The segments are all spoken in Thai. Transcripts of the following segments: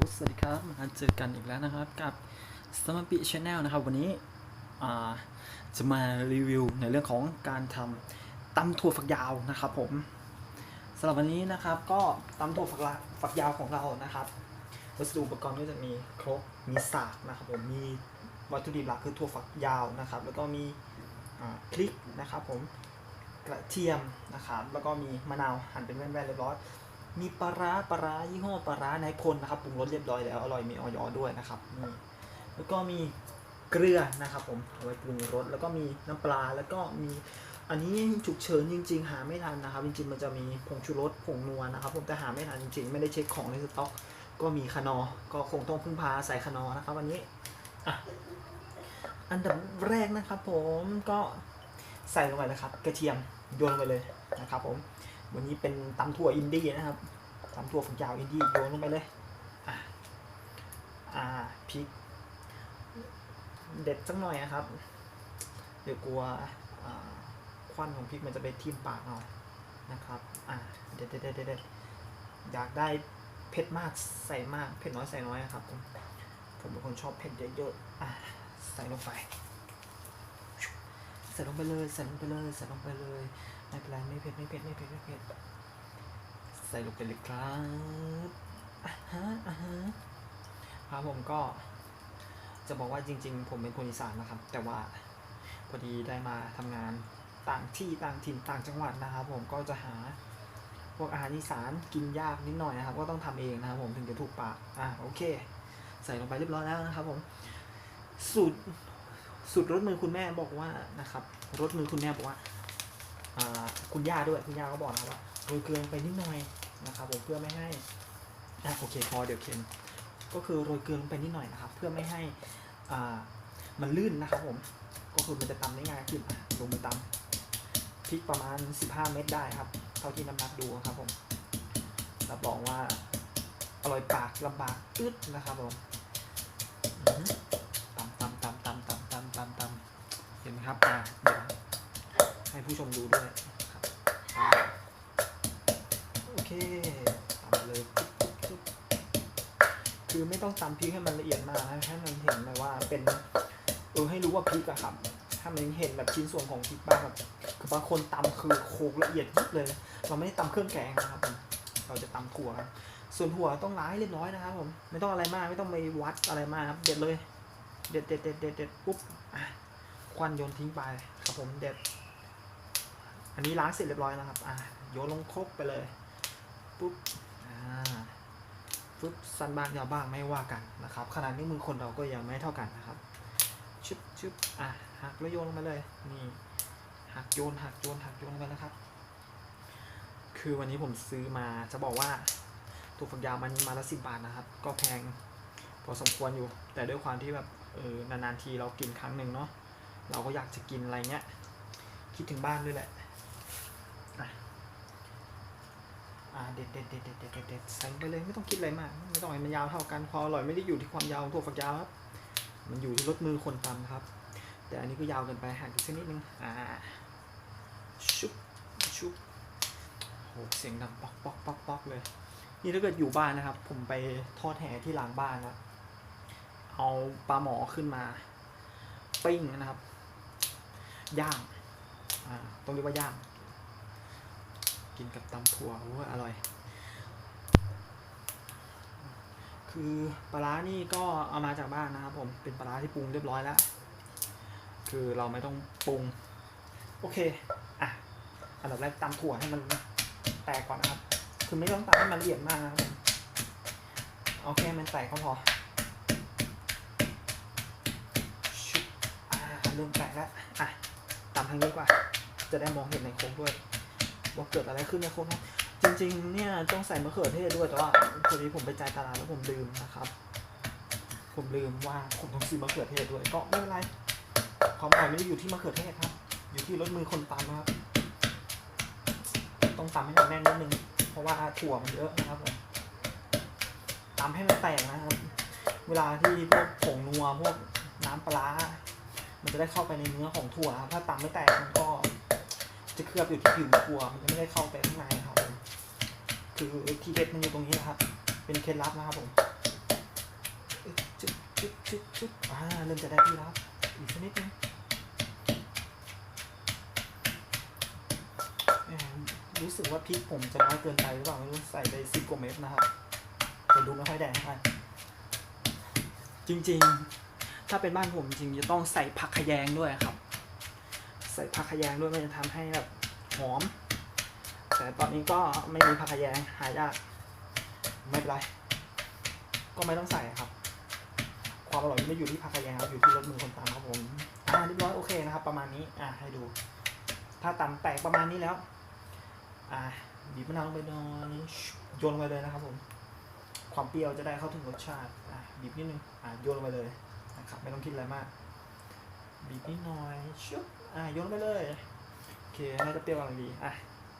สวัสดีครับมาเจอกันอีกแล้วนะครับกับสมปิชาแนลนะครับ วันนี้จะมารีวิวในเรื่องของการทำตำถั่วฝักยาวนะครับผมสำหรับวันนี้นะครับก็ตำถั่วฝักฝักยาวของเรานะครับ วัสดุอุปกรณ์ก็จะมีครกมีสากนะครับผมมีวัตถุดิบหลักคือถั่วฝักยาวนะครับ แล้วก็มีอ่าพริกนะครับ ผมกระเทียมนะครับ แล้วก็มีมะนาวหั่นเป็นแว่นๆเรียบร้อย มีปลาร้าปลาร้ายี่ห้อปลาร้านายพลนะครับปรุงรสเรียบร้อยแล้วอร่อยมีออยด้วยนะครับนี่แล้วก็มีเกลือนะครับผมเอาไว้ปรุงรสแล้วก็มีน้ำปลาแล้วก็มีอันนี้ฉุกเฉินจริง ๆ หาไม่ทันนะครับจริงๆมันจะมีผงชูรสผงนัวนะครับ ผมแต่หาไม่ทันจริงๆ ไม่ได้เช็คของในสต็อก ก็มีคานอ ก็คงต้องพึ่งพาใส่คานอนะครับวันนี้อะอันดับแรกนะครับผมก็ใส่ลงไปเลยครับ กระเทียมโยนลงไปเลยนะครับผม วันนี้เป็นตำถั่วอินดี้นะครับตำถั่วฝักยาวอินดี้โยนลงไปเลยอ่าอ่าพริกเด็ดสักหน่อยนะครับ เดี๋ยวกลัวควันของพริกมันจะไปทิ่มปากเอานะครับอ่าเด็ดเด็ดเด็ดเด็ดเด็ดอยากได้เผ็ดมากใส่มากเผ็ดน้อยใส่น้อยนะครับผมผมเป็นคนชอบเผ็ดเยอะๆอ่าใส่ลงไป ส่ลงไปเลยใส่ลงไปเลยใส่ลงไปเลยไม่เป็นไรไม่เผ็ดไม่เผ็ดไม่เผ็ดไม่เผ็ดใส่ลงไปเลยครับอ่าฮะอ่าฮะครับผมก็จะบอกว่าจริง ๆ ผมเป็นคนอีสานนะครับ แต่ว่าพอดีได้มาทำงานต่างที่ต่างถิ่นต่างจังหวัดนะครับ ผมก็จะหาพวกอาหารอีสานกินยากนิดหน่อยนะครับ ก็ต้องทำเองนะครับ ผมถึงจะถูกปากอ่าโอเค ใส่ลงไปเรียบร้อยแล้วนะครับ ผม สูตร สูตรรสมือคุณแม่บอกว่านะครับรสมือคุณแม่บอกว่าคุณย่าด้วยคุณย่าก็บอกนะว่าโรยเกลือลงไปนิดหน่อยนะครับผมเพื่อไม่ให้อะโอเคพอเดี๋ยวเค็มก็คือโรยเกลือลงไปนิดหน่อยนะครับ เพื่อไม่ให้อ่ามันลื่นนะครับผมก็คือมันจะตำได้ง่ายขึ้นลงมือตำพริกประมาณ 15 เม็ดได้ครับ เท่าที่น้ำหนักดูครับผมรับรองว่าอร่อยปากลำบากอึดนะครับผม นไหมครับอ่าเดี๋ยวให้ผู้ชมดูด้วยครับโอเคตามเลยปุ๊บปุ๊บปุ๊บคือไม่ต้องตำพริกให้มันละเอียดมากนะให้มันเห็นเลยว่าเป็นเออให้รู้ว่าพริกอะครับถ้ามันเห็นแบบชิ้นส่วนของพริกบ้างแบบคือบางคนตำคือโขกละเอียดยิบเลย เราไม่ได้ตำเครื่องแกงนะครับผมเราจะตำถั่วครับส่วนถั่วต้องล้างเรียบร้อยนะครับผมไม่ต้องอะไรมากไม่ต้องไปวัดอะไรมากครับ เด็ดเลย เด็ดเด็ดเด็ดเด็ดเด็ดปุ๊บอะ ควันโยนทิ้งไปครับผมเด็ด อันนี้ล้างเสร็จเรียบร้อยแล้วครับอ่าโยนลงครกไปเลยปุ๊บอ่าปุ๊บสั้นบ้างยาวบ้างไม่ว่ากันนะครับ ขนาดนิ้วมือคนเราก็ยังไม่เท่ากันนะครับชึบชึบอะหักแล้วโยนลงมาเลยนี่หักโยนหักโยนหักโยนลงไปนะครับ คือวันนี้ผมซื้อมาจะบอกว่าตัวฝักยาวมันมาละสิบบาทนะครับ ก็แพงพอสมควรอยู่ แต่ด้วยความที่แบบเออนานๆทีเรากินครั้งหนึ่งเนาะ เราก็อยากจะกินอะไรเงี้ย คิดถึงบ้านด้วยแหละอะอ่าเด็ดเด็ดเด็ดเด็ดเด็ดเด็ดใส่ลงไปเลยไม่ต้องคิดอะไรมาก ไม่ต้องให้มันยาวเท่ากันความอร่อยไม่ได้อยู่ที่ความยาวของถั่วฝักยาวครับ มันอยู่ที่รสมือคนตำครับ แต่อันนี้ก็ยาวเกินไปหักอีกสักนิดนึงอ่าชุบชุบโหเสียงดังป๊อกป๊อกป๊อกป๊อกเลย นี่ถ้าเกิดอยู่บ้านนะครับ ผมไปทอดแห่ที่หลังบ้านนะเอาปลาหมอขึ้นมา ปิ้งนะครับ ย่างอ่าต้องเรียกว่าย่าง กินกับตำถั่วโอ้อร่อย คือปลาร้านี่ก็เอามาจากบ้านนะครับผมเป็นปลาร้าที่ปรุงเรียบร้อยแล้ว คือเราไม่ต้องปรุง โอเคอะอันดับแรกตำถั่วให้มันแตกก่อนนะครับ คือไม่ต้องตำให้มันละเอียดมากนะครับเอาแค่มันแตกก็พอชุบอ่าเริ่มแตกแล้วอะ ทางนี้ดีกว่า จะได้มองเห็นในโค้งด้วยว่าเกิดอะไรขึ้นในโค้งครับจริง ๆ เนี่ยต้องใส่มะเขือเทศด้วยแต่ว่าพอดีผมไปจ่ายตลาดแล้วผมลืมนะครับ ผมลืมว่าผมต้องซื้อมะเขือเทศด้วยก็ไม่เป็นไรความอร่อยไม่ได้อยู่ที่มะเขือเทศครับ อยู่ที่รสมือคนตำนะครับ ต้องตำให้มันแน่นนิดนึง เพราะว่าถั่วมันเยอะนะครับผมตำให้มันแตกนะครับ เวลาที่พวกผงนัวพวกน้ำปลา มันจะได้เข้าไปในเนื้อของถั่วครับถ้าตำไม่แตกมันก็จะเคลือบอยู่ที่ผิวถั่วมันจะไม่ได้เข้าไปข้างในครับ คือที่เด็ดมันอยู่ตรงนี้นะครับ เป็นเคล็ดลับนะครับผมชุบชุบชุบอ่าเริ่มจะได้ที่แล้วครับอีกสักนิดนึงรู้สึกว่าพริกผมจะน้อยเกินไปหรือเปล่าไม่รู้ใส่ไปสิบกว่าเม็ดนะครับจะดูไม่ค่อยแดงเท่าไหร่จริง ๆ ถ้าเป็นบ้านผมจริงๆจะต้องใส่ผักขยงด้วยครับ ใส่ผักขยงด้วยมันจะทำให้แบบหอม แต่ตอนนี้ก็ไม่มีผักขยงหายากไม่เป็นไร ก็ไม่ต้องใส่ครับ ความอร่อยไม่อยู่ที่ผักขยงครับอยู่ที่รสมือคนตำครับผมอ่าเรียบร้อยโอเคนะครับ ประมาณนี้อ่าให้ดู ถ้าตำแตกประมาณนี้แล้ว อ่าบีบมะนาวลงไปหน่อยโยนลงไปเลยนะครับผมความเปรี้ยวจะได้เข้าถึงรสชาติอ่าบีบนิดนึงอ่าโยนลงไปเลย นะครับไม่ต้องคิดอะไรมากบีบนิดหน่อยชุบอะยนไปเลยโอเคน่าจะเปรี้ยวกำลังดีอะ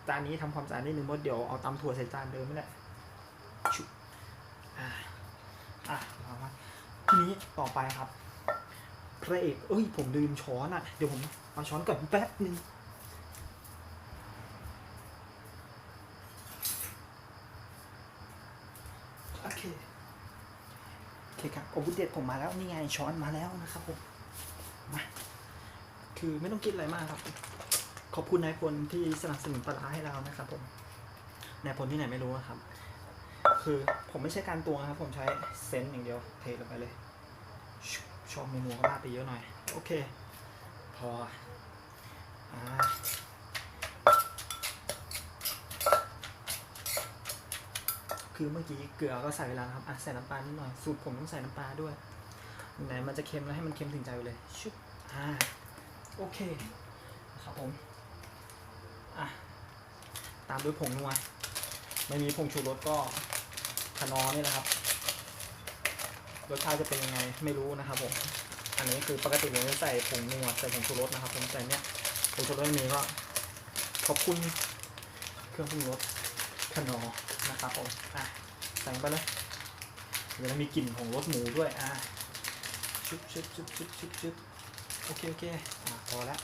จานนี้ทำความสะอาดนิดนึงเพราะเดี๋ยวเอาตำถั่วใส่จานเดิมไม่ได้ชุบอะอะเอาละทีนี้ต่อไปครับพระเอกเอ้ยผมลืมช้อนอะเดี๋ยวผมเอาช้อนก่อนแป๊บนึง โอเค โอ เด็ดผมมาแล้วนี่ไงช้อนมาแล้วนะครับผมมาคือไม่ต้องคิดอะไรมากครับ ขอบคุณนายพลที่สนับสนุนปลาให้เรานะครับ ผมนายพลที่ไหนไม่รู้อะครับ คือผมไม่ใช่การตวงครับ ผมใช้เซนส์อย่างเดียวเทลงไปเลยชชอบเมนูก็ราดไปเยอะหน่อย โอเค พออ่า คือเมื่อกี้เกลือก็ใส่ไปแล้วครับอะใส่น้ำปลานิดหน่อยสูตรผมต้องใส่น้ำปลาด้วยไหนมันจะเค็มแล้วให้มันเค็มถึงใจไปเลยชุบอ่าโอเคครับผมอะตามด้วยผงนัวไม่มีผงชูรสก็ขนอนี่แหละครับรสชาติจะเป็นยังไงไม่รู้นะครับผมอันนี้คือปกติผมจะใส่ผงนัวใส่ผงชูรสนะครับผมแต่เนี้ยผงชูรสไม่มีก็ขอบคุณเครื่องปรุงรส ขนอนะครับผมอะใส่ไปเลยเดี๋ยวมีกลิ่นของรสหมูด้วยอะชุบชุบชุบชุบชุบชุบโอเคโอเคอะพอละ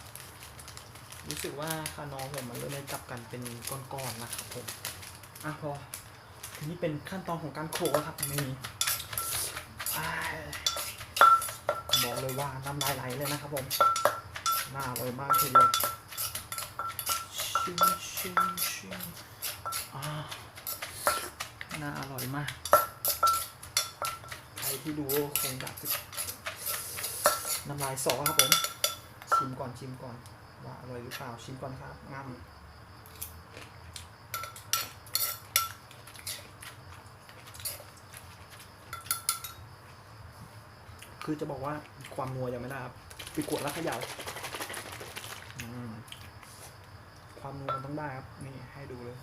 รู้สึกว่าคานอผมมันเริ่มได้จับกันเป็นก้อนๆนะครับผมอะพอทีนี้เป็นขั้นตอนของการโขลกครับนี่บอกเลยว่าน้ำลายไหลเลยนะครับผมน่าอร่อยมากทีเดียวชิมชิมชิม น่าอร่อยมาก ใครที่ดูคงอยากน้ำลายสอครับผม ชิมก่อนชิมก่อน ว่าอร่อยหรือเปล่า ชิมก่อนครับงามคือจะบอกว่าความนัวยังไม่ได้ครับไปกวดแล้วขย่าอืมความนัวมันต้องได้ครับ นี่ให้ดูเลย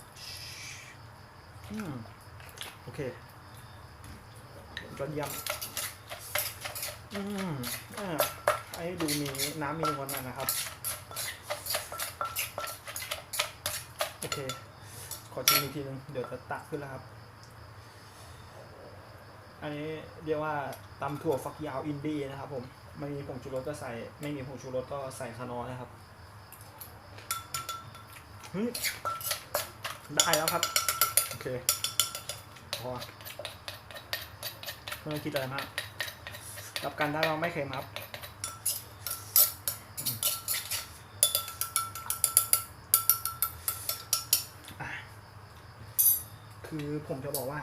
อืม โอเคยอดเยี่ยมอืมอ่าให้ดูมีน้ำมีนวลหน่อยนะครับ โอเค ขอชิมอีกทีนึง เดี๋ยวจะตักขึ้นแล้วครับ อันนี้เรียกว่าตำถั่วฝักยาวอินดี้นะครับผม ไม่มีผงชูรสก็ใส่ ไม่มีผงชูรสก็ใส่คานอนะครับได้แล้วครับ เคพอไม่คิดอะไรมากรับกันได้เราไม่เค็มครับคือผมจะบอกว่า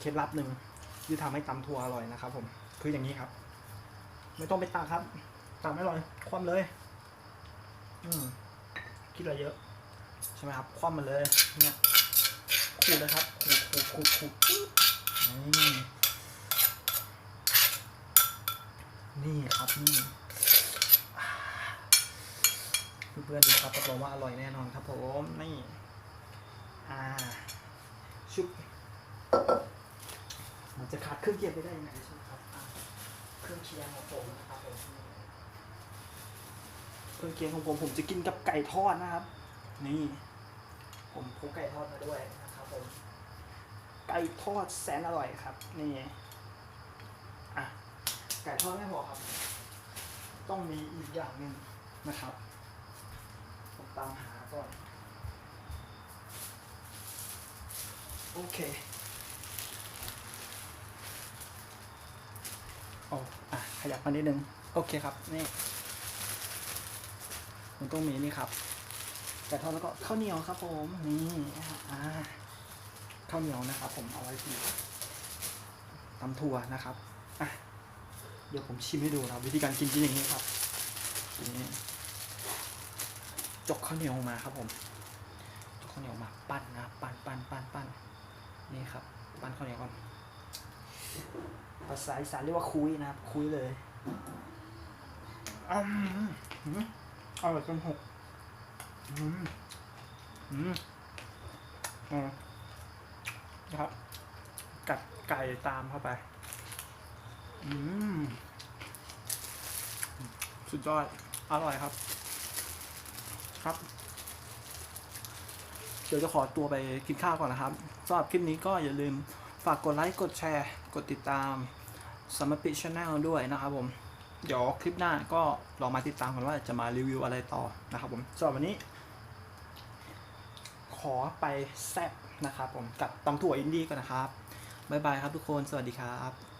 เคล็ดลับหนึ่งที่ทำให้ตำถั่วอร่อยนะครับ ผม คืออย่างนี้ครับ ไม่ต้องไปตาครับตาไม่อร่อย คว่ำเลย อืมคิดอะไรเยอะ ใช่ไหมครับ คว่ำมันเลย เนี่ย ขูดนะครับขูดขูดขูดขูดนี่ครับนี่เพื่อนๆดูครับรับรองว่าอร่อยแน่นอนครับผมนี่อ่าชุบมันจะขาดเครื่องเคียงไปได้ยังไงใช่ไหมครับเครื่องเคียงของผมนะครับผมเครื่องเคียงของผมผมจะกินกับไก่ทอดนะครับ นี่ ผมพกไก่ทอดมาด้วยนะครับ ผมไก่ทอดแสนอร่อยครับ นี่อะไก่ทอดไม่พอครับ ต้องมีอีกอย่างหนึ่งนะครับผมตามหาก่อนโอเคโอ้อะขยับมานิดนึง โอเคครับ นี่มันต้องมีนี่ครับไก่ทอดแล้วก็ข้าวเหนียวครับผม นี่อ่า ข้าวเหนียวนะครับ ผมเอาไว้ที่ตำถั่วนะครับอะเดี๋ยวผมชิมให้ดูนะครับวิธีการกินกินอย่างนี้ครับนี่จกข้าวเหนียวมาครับ ผมจกข้าวเหนียวมาปั้นนะปั้นปั้นปั้นปั้นนี่ครับ ปั้นข้าวเหนียวก่อนภาษาอีสานเรียกว่าคุยนะครับ คุยเลยอืมอืมอร่อยจนหกอืมอืมอ่า นะครับ กัดไก่ตามเข้าไป อืม สุดยอด อร่อยครับ ครับ เดี๋ยวจะขอตัวไปกินข้าวก่อนนะครับสำหรับคลิปนี้ก็อย่าลืมฝากกดไลค์ กดแชร์ กดติดตามสมปิชแนลด้วยนะครับผม เดี๋ยวคลิปหน้าก็ลองมาติดตามกันว่าจะมารีวิวอะไรต่อนะครับผมสำหรับวันนี้ ขอไปแซ่บ นะครับผมกับตำถั่วอินดี้ก่อนนะครับบ๊ายบายครับทุกคนสวัสดีครับ